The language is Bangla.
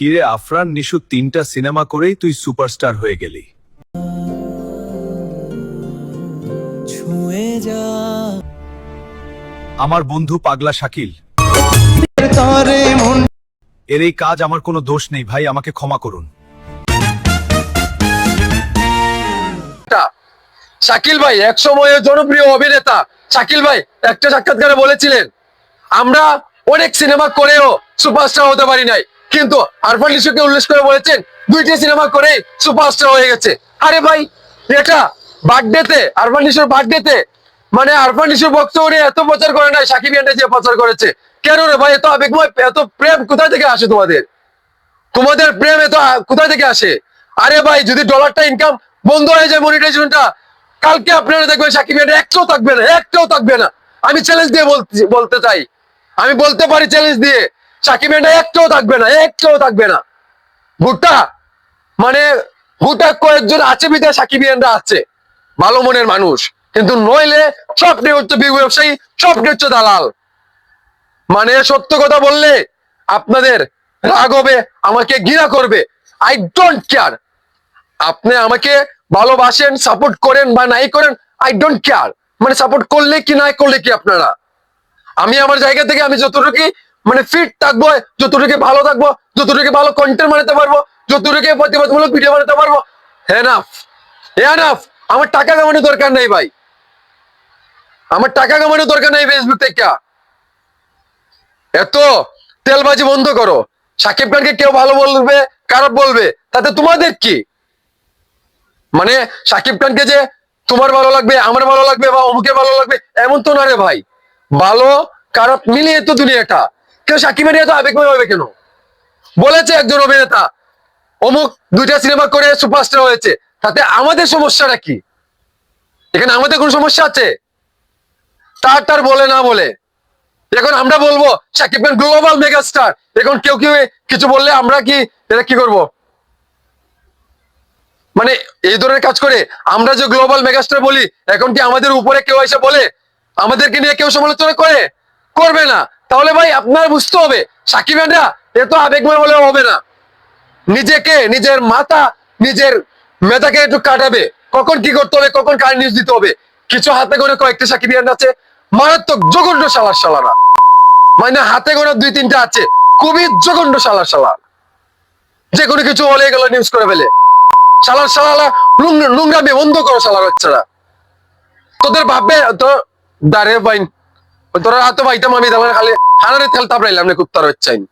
কিরে আফরান নিশু তিনটা সিনেমা করেই তুই সুপারস্টার হয়ে গেলি। আমার বন্ধু পাগলা শাকিল। এর এই কাজ আমার কোনো দোষ নেই ভাই আমাকে ক্ষমা করুন। শাকিল ভাই এক সময়ের জনপ্রিয় অভিনেতা। শাকিল ভাই একটা সাক্ষাৎকারে বলেছিলেন আমরা অনেক সিনেমা করেও সুপারস্টার হতে পারি নাই। কিন্তু আরফান লিশুকে উল্লেখ করে বলেছেন, দুইটি সিনেমা করে সুপারস্টার হয়ে গেছে। আরে ভাই, এটা বার্থডেতে, আরফান লিশুর বার্থডেতে মানে আরফান লিশুর বক্তব্য এত প্রচার করে নাই, সাকিব ইয়ান্ডে যে প্রচার করেছে। কেন রে ভাই, এত আবেগময় এত প্রেম কোথায় থেকে আসে তোমাদের? তোমাদের প্রেম এত কোথায় থেকে আসে? আরে ভাই, যদি ডলারটা ইনকাম বন্ধ হয়ে যায় মনিটাইজেশনটা কালকে আপনারা দেখবেন সাকিব এটা একটাও থাকবে না, একটাও থাকবে না। আমি চ্যালেঞ্জ দিয়ে বলতে চাই। আমি বলতে পারি চ্যালেঞ্জ দিয়ে। সাকিব এটা একটাও থাকবে না, একটাও থাকবে না। ভুট্টা? মানে ভুট্টা কয়েকজন আছে বিদায় সাকিব আছে, ভালো মনের মানুষ। কিন্তু নইলে স্বপ্নে হচ্ছে বিগ ব্যবসায়ী, স্বপ্নে হচ্ছে দালাল। মানে সত্য কথা বললে আপনাদের রাগ হবে, আমাকে ঘৃণা করবে। আই ডোন্ট কেয়ার আপনি আমাকে ভালোবাসেন সাপোর্ট করেন বা নাই করেন আই ডোন্ট কেয়ার মানে সাপোর্ট করলে কি নাই করলে কি আপনারা? আমি আমার জায়গা থেকে আমি যতটুকু মানে ফিট থাকব, যতটুকু ভালো থাকব, যতটুকু ভালো কন্টেন্ট বানাতে পারব, যতটুকু প্রতিবাদমূলক ভিডিও বানাতে পারব এনাফ এনাফ আমার টাকা কামানোর দরকার নেই ভাই। আমার টাকা কামানোর দরকার নেই ফেসবুক থেকে। এত তেলবাজি বন্ধ করো। সাকিব খানকে কেউ ভালো বলবে, খারাপ বলবে, তাতে তোমাদের কি? মানে সাকিব খানকে যে তোমার ভালো লাগবে, আমার ভালো লাগবে বা অমুকের ভালো লাগবে, এমন তো না রে ভাই। ভালো, খারাপ মিলিয়ে তো দুনিয়াটা। কেউ সাকিবের এত আবেগময় হবে কেন? বলেছে একজন অভিনেতা, অমুক দুইটা সিনেমা করে সুপারস্টার হয়েছে, তাতে আমাদের সমস্যাটা কি? এখানে আমাদের কোন সমস্যা আছে? তার তার বলে না বলে। এখন আমরা বলব, সাকিব খান গ্লোবাল মেগাস্টার এখন কেউ কেউ কিছু বললে আমরা কি এটা কি করব? মানে এই ধরনের কাজ করে আমরা যে গ্লোবাল মেগাস্টার বলি, এখন কি আমাদের উপরে কেউ এসে বলে? আমাদেরকে নিয়ে কেউ সমালোচনা করে? করবে না। তাহলে ভাই আপনার বুঝতে হবে, সাকিব খানরা এত আবেগময় বলে হবে না। নিজেকে, নিজের মাথা, নিজের মেধাকে একটু কাটাবে। কখন কি করতে হবে, কখন কার নিউজ দিতে হবে? কিছু হাতে করে কয়েকটা সাকিবিয়ান আছে, মারাত্মক জঘন্য সালার সালারা। মানে হাতে গোনা দুই তিনটা আছে, খুবই জঘন্য সালার সালার। যে কোনো কিছু হলে গেল নিউজ করে ফেলে। সালার সালালা নোংরামি বন্ধ করো সালার বাচ্চারা। তোদের ভাববে তো দাঁড়ে পাইন তোরা হাতে পাইতাম আমি খালি হানারে তেল তাপড়াইলাম না কুত্তার বাচ্চাইন